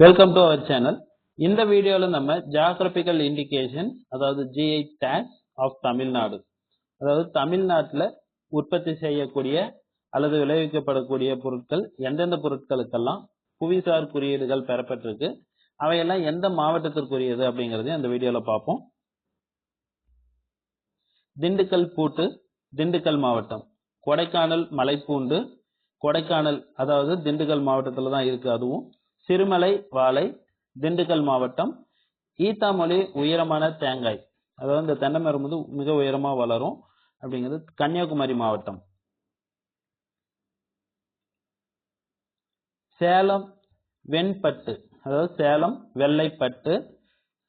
Welcome to our channel இந்த வீடியோல நம்ம ஜியாகிரபிக்கல் இண்டிகேஷன் அதாவது ஜிஐ டேக்ஸ் ஆஃப் தமிழ்நாடு. அதாவது தமிழ்நாட்டில் உற்பத்தி செய்யக்கூடிய அல்லது விளைவிக்கப்படக்கூடிய பொருட்கள் எந்தெந்த பொருட்களுக்கெல்லாம் புவிசார் குறியீடுகள் பெறப்பட்டிருக்கு அவையெல்லாம் எந்த மாவட்டத்திற்குரியது அப்படிங்கிறதையும் அந்த வீடியோல பார்ப்போம். திண்டுக்கல் பூட்டு திண்டுக்கல் மாவட்டம். கொடைக்கானல் மலைப்பூண்டு கொடைக்கானல் அதாவது திண்டுக்கல் மாவட்டத்தில் தான் இருக்கு அதுவும். சிறுமலை வாழை திண்டுக்கல் மாவட்டம் ஈத்தாமொழி உயரமான தேங்காய். அதாவது இந்த தென்னை மரம் வந்து மிக உயரமா வளரும். அப்படிங்கிறது கன்னியாகுமரி மாவட்டம். சேலம் வெண்பட்டு. அதாவது சேலம் வெள்ளைப்பட்டு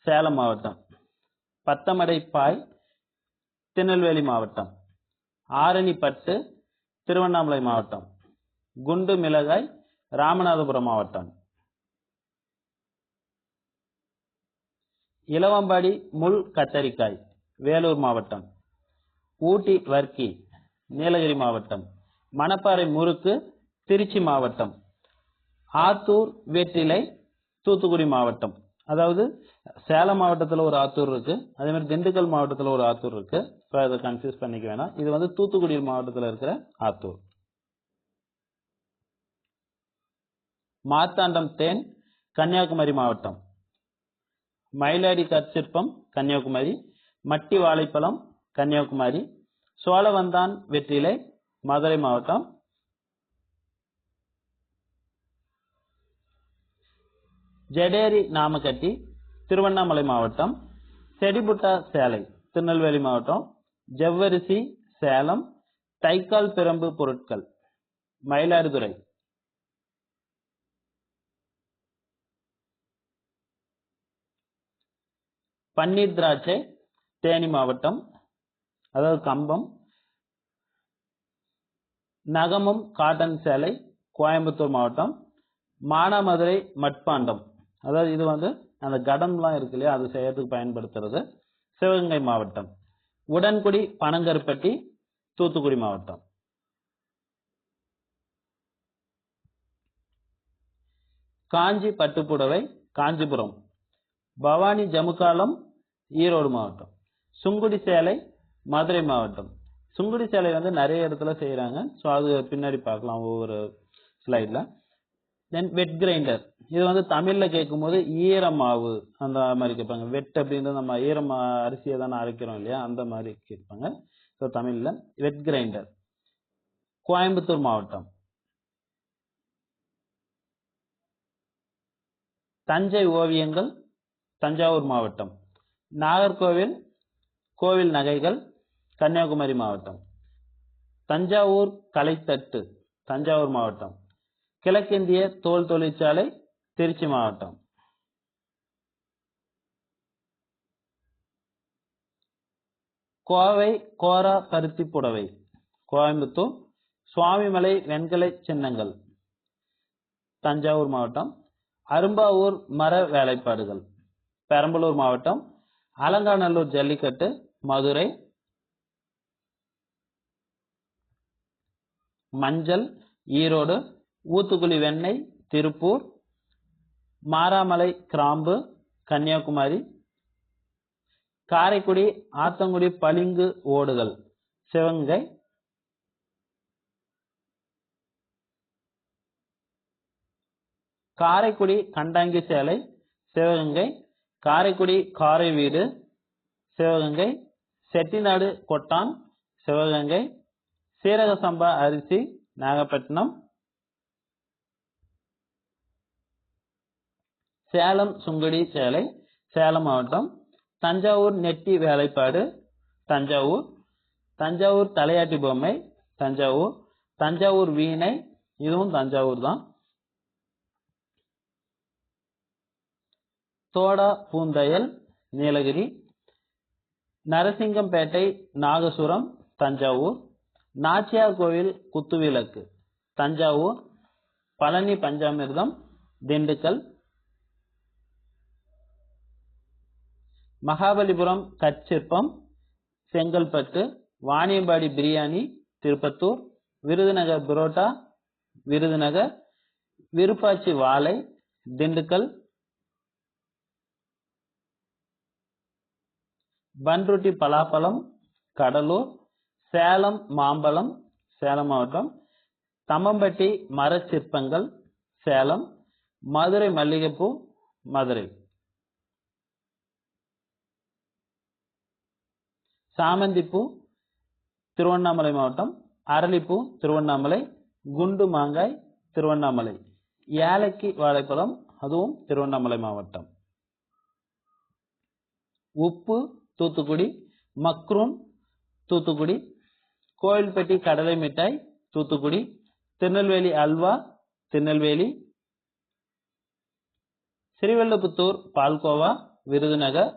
சேலம் மாவட்டம். பத்தமடை பாய் திருநெல்வேலி மாவட்டம். ஆரணிப்பட்டு திருவண்ணாமலை மாவட்டம். குண்டு மிளகாய் ராமநாதபுரம் மாவட்டம். இளவம்பாடி முள் கத்தரிக்காய் வேலூர் மாவட்டம். ஊட்டி வர்க்கி நீலகிரி மாவட்டம். மணப்பாறை முறுக்கு திருச்சி மாவட்டம். ஆத்தூர் வெற்றிலை தூத்துக்குடி மாவட்டம். அதாவது சேலம் மாவட்டத்தில் ஒரு ஆத்தூர் இருக்கு. அதே மாதிரி திண்டுக்கல் மாவட்டத்தில் ஒரு ஆத்தூர் இருக்கு. ஸோ அதை கன்ஃபியூஸ் பண்ணிக்க வேணாம். இது வந்து தூத்துக்குடி மாவட்டத்தில் இருக்கிற ஆத்தூர். மார்த்தாண்டம் தேன் கன்னியாகுமரி மாவட்டம். மயிலாடி கற்சிற்பம் கன்னியாகுமரி. மட்டி வாழைப்பழம் கன்னியாகுமரி. சோழவந்தான் வெற்றிலை மதுரை மாவட்டம். ஜடேரி நாமக்கட்டி திருவண்ணாமலை மாவட்டம். செடிபுட்டா சேலை திருநெல்வேலி மாவட்டம். ஜவ்வரிசி சேலம். தைக்கால் பிரம்பு பொருட்கள் மயிலாடுதுறை. பன்னீர் திராட்சை தேனி மாவட்டம் அதாவது கம்பம் நகமும் காட்டன் சேலை கோயம்புத்தூர் மாவட்டம் மானாமதுரை மட்பாண்டம். அதாவது இது வந்து அந்த கடம்லாம் இருக்கு இல்லையா அது செய்யறதுக்கு பயன்படுத்துறது. சிவகங்கை மாவட்டம். உடன்குடி பனங்கருப்பட்டி தூத்துக்குடி மாவட்டம். காஞ்சி பட்டுப்புடவை காஞ்சிபுரம். பவானி ஜமுகாலம் ஈரோடு மாவட்டம். சுங்குடி சேலை மதுரை மாவட்டம். சுங்குடி சேலை வந்து நிறைய இடத்துல செய்கிறாங்க ஸோ அது பின்னாடி பார்க்கலாம் ஒவ்வொரு ஸ்லைடில் தென் வெட் கிரைண்டர் இது வந்து தமிழில் கேட்கும் போது ஈரமாவு அந்த மாதிரி கேட்பாங்க. வெட் அப்படின்றது நம்ம ஈரம் அரிசியை தானே அரைக்கிறோம் இல்லையா? அந்த மாதிரி கேட்பாங்க. ஸோ தமிழில் வெட் கிரைண்டர் கோயம்புத்தூர் மாவட்டம். தஞ்சை ஓவியங்கள் தஞ்சாவூர் மாவட்டம். நாகர்கோவில் கோவில் நகைகள் கன்னியாகுமரி மாவட்டம். தஞ்சாவூர் கலைத்தட்டு தஞ்சாவூர் மாவட்டம். கிழக்கிந்திய தோல் தொழிற்சாலை திருச்சி மாவட்டம். கோவை கோரா பருத்தி புடவை கோயம்புத்தூர் சுவாமிமலை வெண்கலை சின்னங்கள் தஞ்சாவூர் மாவட்டம். அரும்பாவூர் மர வேலைப்பாடுகள். பெரம்பலூர் மாவட்டம் அலங்காநல்லூர் ஜல்லிக்கட்டு மதுரை மஞ்சள் ஈரோடு ஊத்துக்குளி வெண்ணெய் திருப்பூர் மாராமலை கிராம்பு கன்னியாகுமரி காரைக்குடி ஆத்தங்குடி பளிங்கு ஓடுகள் சிவகங்கை காரைக்குடி கண்டாங்கி சேலை சிவகங்கை காரைக்குடி காரை வீடு சிவகங்கை செட்டிநாடு கொட்டான் சிவகங்கை சீரக சம்பா அரிசி நாகப்பட்டினம் சேலம் சுங்குடி சேலை சேலம் மாவட்டம் தஞ்சாவூர் நெட்டி வேலைப்பாடு தஞ்சாவூர் தஞ்சாவூர் தலையாட்டி பொம்மை தஞ்சாவூர் தஞ்சாவூர் வீணை இதுவும் தஞ்சாவூர் தான். தோடா பூந்தையல் நீலகிரி நரசிங்கம்பேட்டை நாகசுரம் தஞ்சாவூர் நாச்சியார் கோவில் குத்துவிளக்கு தஞ்சாவூர் பழனி பஞ்சாமிர்தம் திண்டுக்கல் மகாபலிபுரம் கற்சிற்பம் செங்கல்பட்டு வாணியம்பாடி பிரியாணி திருப்பத்தூர் விருதுநகர் புரோட்டா விருதுநகர் விருப்பாச்சி வாழை திண்டுக்கல் பன்ருட்டி பலாப்பழம் கடலூர் சேலம் மாம்பழம் சேலம் மாவட்டம் தம்மம்பட்டி மரச்சிற்பங்கள் சேலம் மதுரை மல்லிகைப்பூ மதுரை. சாமந்திப்பூ திருவண்ணாமலை மாவட்டம் அரளிப்பூ திருவண்ணாமலை குண்டு மாங்காய் திருவண்ணாமலை. ஏலக்கி வாழைப்பழம் அதுவும் திருவண்ணாமலை மாவட்டம். உப்பு தூத்துக்குடி மக்ரூன் தூத்துக்குடி கோயில்பட்டி கடலை மிட்டாய் தூத்துக்குடி திருநெல்வேலி அல்வா திருநெல்வேலி ஸ்ரீவல்லபுத்தூர் பால்கோவா விருதுநகர்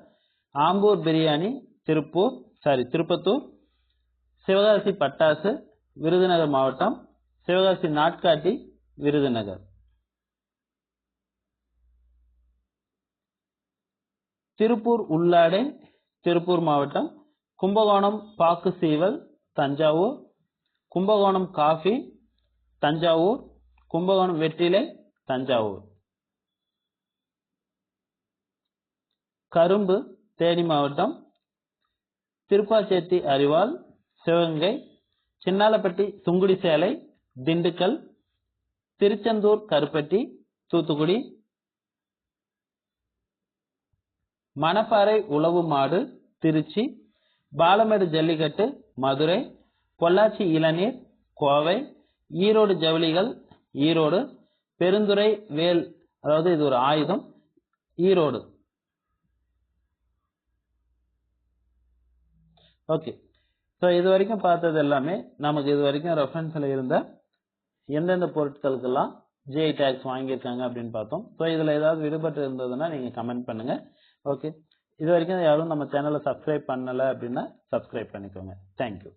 ஆம்பூர் பிரியாணி திருப்பூர் சாரி திருப்பத்தூர் சிவகாசி பட்டாசு விருதுநகர் மாவட்டம் சிவகாசி நாட்காட்டி விருதுநகர். திருப்பூர் உள்ளாடை திருப்பூர் மாவட்டம் கும்பகோணம் பாக்கு சீவல் தஞ்சாவூர். கும்பகோணம் காஃபி தஞ்சாவூர். கும்பகோணம் வெற்றிலை தஞ்சாவூர். கரும்பு தேனி மாவட்டம் திருப்பாச்சேத்தி அரிவாள் சிவகங்கை. சின்னாலப்பட்டி சுங்குடி சேலை திண்டுக்கல். திருச்செந்தூர் கருப்பட்டி தூத்துக்குடி. மணப்பாறை உளவு மாடு திருச்சி பாலமேடு ஜல்லிக்கட்டு மதுரை பொள்ளாச்சி இளநீர் கோவை ஈரோடு ஜவுளிகள் ஈரோடு பெருந்துறை வேல் அதாவது இது ஒரு ஆயுதம் ஈரோடு. ஓகே ஸோ இது வரைக்கும் பார்த்தது எல்லாமே நமக்கு இது வரைக்கும் ரெஃபரன்ஸில் இருந்த எந்தெந்த பொருட்களுக்கெல்லாம் ஜிஐ டேக்ஸ் வாங்கியிருக்காங்க அப்படின்னு பார்த்தோம். ஸோ இதில் ஏதாவது விடுபட்டு இருந்ததுன்னா நீங்கள் கமெண்ட் பண்ணுங்க. ஓகே இது வரைக்கும் யாரும் நம்ம சேனலை சப்ஸ்கிரைப் பண்ணலை அப்படின்னா சப்ஸ்கிரைப் பண்ணிக்கோங்க. தேங்க்யூ